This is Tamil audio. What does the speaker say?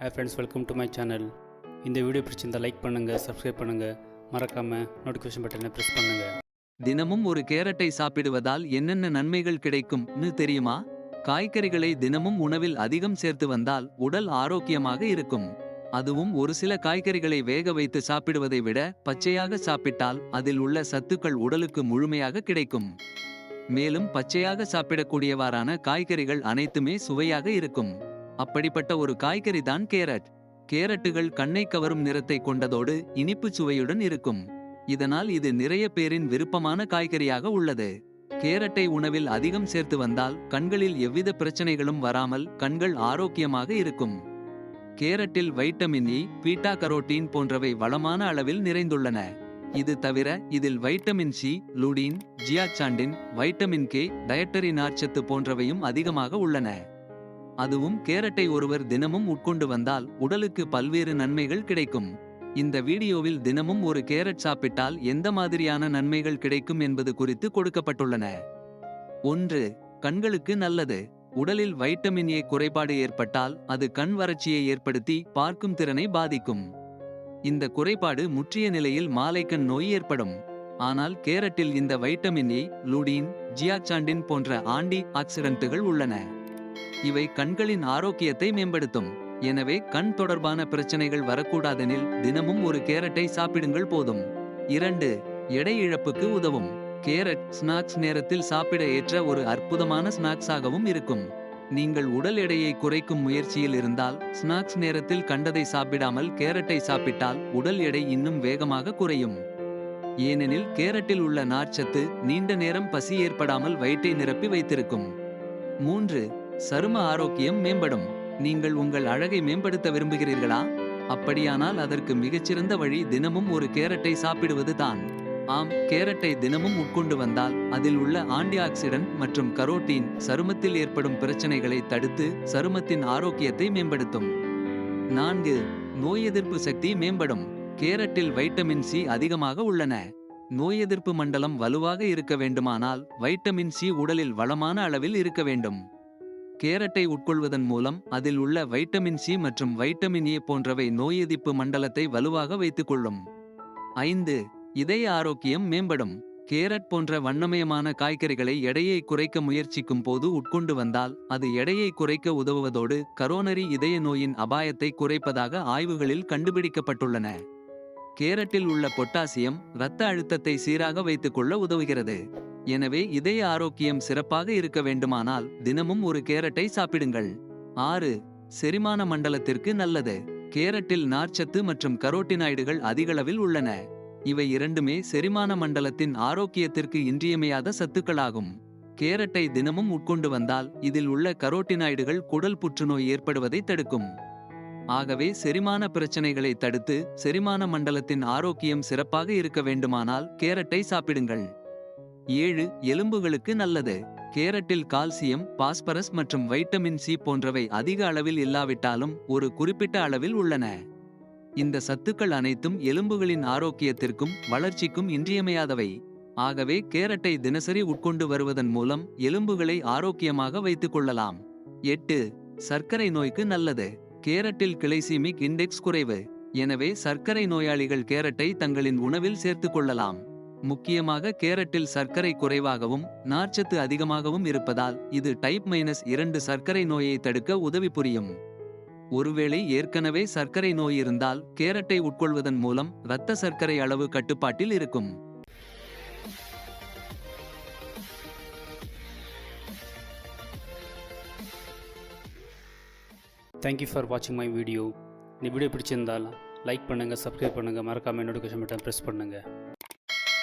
Hey friends welcome to my channel இந்த வீடியோ பிடிச்சிருந்தால் லைக் பண்ணுங்கள் சப்ஸ்கிரைப் பண்ணுங்கள் மறக்காமல் நோட்டிஃபிகேஷன் பட்டனை ப்ரெஸ் பண்ணுங்கள் தினமும் ஒரு கேரட்டை சாப்பிடுவதால் என்னென்ன நன்மைகள் கிடைக்கும்னு தெரியுமா? காய்கறிகளை தினமும் உணவில் அதிகம் சேர்த்து வந்தால் உடல் ஆரோக்கியமாக இருக்கும். அதுவும் ஒரு சில காய்கறிகளை வேக வைத்து சாப்பிடுவதை விட பச்சையாக சாப்பிட்டால் அதில் உள்ள சத்துக்கள் உடலுக்கு முழுமையாக கிடைக்கும். மேலும் பச்சையாக சாப்பிடக்கூடியவாறான காய்கறிகள் அனைத்துமே சுவையாக இருக்கும். அப்படிப்பட்ட ஒரு காய்கறி தான் கேரட். கேரட்டுகள் கண்ணை கவரும் நிறத்தை கொண்டதோடு இனிப்பு சுவையுடன் இருக்கும். இதனால் இது நிறைய பேரின் விருப்பமான காய்கறியாக உள்ளது. கேரட்டை உணவில் அதிகம் சேர்த்து வந்தால் கண்களில் எவ்வித பிரச்சனைகளும் வராமல் கண்கள் ஆரோக்கியமாக இருக்கும். கேரட்டில் வைட்டமின் இ பீட்டா கரோட்டீன் போன்றவை வளமான அளவில் நிறைந்துள்ளன. இது தவிர இதில் vitamin C lutein zeaxanthin vitamin K dietary நார்ச்சத்து போன்றவையும் அதிகமாக உள்ளன. அதுவும் கேரட்டை ஒருவர் தினமும் உட்கொண்டு வந்தால் உடலுக்கு பல்வேறு நன்மைகள் கிடைக்கும். இந்த வீடியோவில் தினமும் ஒரு கேரட் சாப்பிட்டால் எந்த மாதிரியான நன்மைகள் கிடைக்கும் என்பது குறித்து கொடுக்கப்பட்டுள்ளன. ஒன்று கண்களுக்கு நல்லது. உடலில் வைட்டமின் ஏ குறைபாடு ஏற்பட்டால் அது கண் வறட்சியை ஏற்படுத்தி பார்க்கும் திறனை பாதிக்கும். இந்த குறைபாடு முற்றிய நிலையில் மாலைக்கண் நோய் ஏற்படும். ஆனால் கேரட்டில் இந்த வைட்டமின் ஏ லுடீன் ஜியாச்சாண்டின் போன்ற ஆண்டி ஆக்சிடென்ட்டுகள் உள்ளன. இவை கண்களின் ஆரோக்கியத்தை மேம்படுத்தும். எனவே கண் தொடர்பான பிரச்சனைகள் வரக்கூடாதெனில் தினமும் ஒரு கேரட்டை சாப்பிடுங்கள் போதும். இரண்டு எடை இழப்புக்கு உதவும். கேரட் ஸ்நாக்ஸ் நேரத்தில் சாப்பிட ஏற்ற ஒரு அற்புதமான ஸ்நாக்ஸாகவும் இருக்கும். நீங்கள் உடல் எடையை குறைக்கும் முயற்சியில் இருந்தால் ஸ்நாக்ஸ் நேரத்தில் கண்டதை சாப்பிடாமல் கேரட்டை சாப்பிட்டால் உடல் எடை இன்னும் வேகமாக குறையும். ஏனெனில் கேரட்டில் உள்ள நார்ச்சத்து நீண்ட நேரம் பசி ஏற்படாமல் வயிற்றை நிரப்பி வைத்திருக்கும். மூன்று சரும ஆரோக்கியம் மேம்படும். நீங்கள் உங்கள் அழகை மேம்படுத்த விரும்புகிறீர்களா? அப்படியானால் அதற்கு மிகச்சிறந்த வழி தினமும் ஒரு கேரட்டை சாப்பிடுவது தான். ஆம் கேரட்டை தினமும் உட்கொண்டு வந்தால் அதில் உள்ள ஆன்டிஆக்சிடன்ட் மற்றும் கரோட்டீன் சருமத்தில் ஏற்படும் பிரச்சனைகளை தடுத்து சருமத்தின் ஆரோக்கியத்தை மேம்படுத்தும். நான்கு நோய் எதிர்ப்பு சக்தி மேம்படும். கேரட்டில் வைட்டமின் சி அதிகமாக உள்ளன. நோய் எதிர்ப்பு மண்டலம் வலுவாக இருக்க வேண்டுமானால் வைட்டமின் சி உடலில் வளமான அளவில் இருக்க வேண்டும். கேரட்டை உட்கொள்வதன் மூலம் அதில் உள்ள வைட்டமின் சி மற்றும் வைட்டமின் ஏ போன்றவை நோய் எதிர்ப்பு மண்டலத்தை வலுவாக வைத்துக் கொள்ளும் ஐந்து இதய ஆரோக்கியம் மேம்படும். கேரட் போன்ற வண்ணமயமான காய்கறிகளை எடையை குறைக்க முயற்சிக்கும் போது உட்கொண்டு வந்தால் அது எடையை குறைக்க உதவுவதோடு கரோனரி இதய நோயின் அபாயத்தை குறைப்பதாக ஆய்வுகளில் கண்டுபிடிக்கப்பட்டுள்ளன. கேரட்டில் உள்ள பொட்டாசியம் இரத்த அழுத்தத்தை சீராக வைத்துக்கொள்ள உதவுகிறது. எனவே இதய ஆரோக்கியம் சிறப்பாக இருக்க வேண்டுமானால் தினமும் ஒரு கேரட்டை சாப்பிடுங்கள். ஆறு. செரிமான மண்டலத்திற்கு நல்லது. கேரட்டில் நார்ச்சத்து மற்றும் கரோட்டினாய்டுகள் அதிகளவில் உள்ளன. இவை இரண்டுமே செரிமான மண்டலத்தின் ஆரோக்கியத்திற்கு இன்றியமையாத சத்துக்களாகும். கேரட்டை தினமும் உட்கொண்டு வந்தால் இதில் உள்ள கரோட்டினாய்டுகள் குடல் புற்றுநோய் ஏற்படுவதை தடுக்கும். ஆகவே செரிமான பிரச்சனைகளை தடுத்து செரிமான மண்டலத்தின் ஆரோக்கியம் சிறப்பாக இருக்க வேண்டுமானால் கேரட்டை சாப்பிடுங்கள். ஏழு எலும்புகளுக்கு நல்லது. கேரட்டில் கால்சியம் பாஸ்பரஸ் மற்றும் வைட்டமின் சி போன்றவை அதிக அளவில் இல்லாவிட்டாலும் ஒரு குறிப்பிட்ட அளவில் உள்ளன. இந்த சத்துக்கள் அனைத்தும் எலும்புகளின் ஆரோக்கியத்திற்கும் வளர்ச்சிக்கும் இன்றியமையாதவை. ஆகவே கேரட்டை தினசரி உட்கொண்டு வருவதன் மூலம் எலும்புகளை ஆரோக்கியமாக வைத்துக் கொள்ளலாம். எட்டு சர்க்கரை நோய்க்கு நல்லது. கேரட்டில் கிளைசிமிக் இண்டெக்ஸ் குறைவு. எனவே சர்க்கரை நோயாளிகள் கேரட்டை தங்களின் உணவில் சேர்த்துக் கொள்ளலாம். முக்கியமாக கேரட்டில் சர்க்கரை குறைவாகவும் நார்ச்சத்து அதிகமாகவும் இருப்பதால் இது டைப் மைனஸ் இரண்டு சர்க்கரை நோயை தடுக்க உதவி புரியும். ஒருவேளை ஏற்கனவே சர்க்கரை நோய் இருந்தால் கேரட்டை உட்கொள்வதன் மூலம் இரத்த சர்க்கரை அளவு கட்டுப்பாட்டில் இருக்கும். தேங்க்யூ ஃபார் வாட்சிங் மை வீடியோ இந்த வீடியோ பிடிச்சிருந்தால் லைக் பண்ணுங்கள் சப்ஸ்கிரைப் பண்ணுங்கள் மறக்காமல் நோட்டிஃபிகேஷன் பட்டன் ப்ரெஸ் பண்ணுங்கள்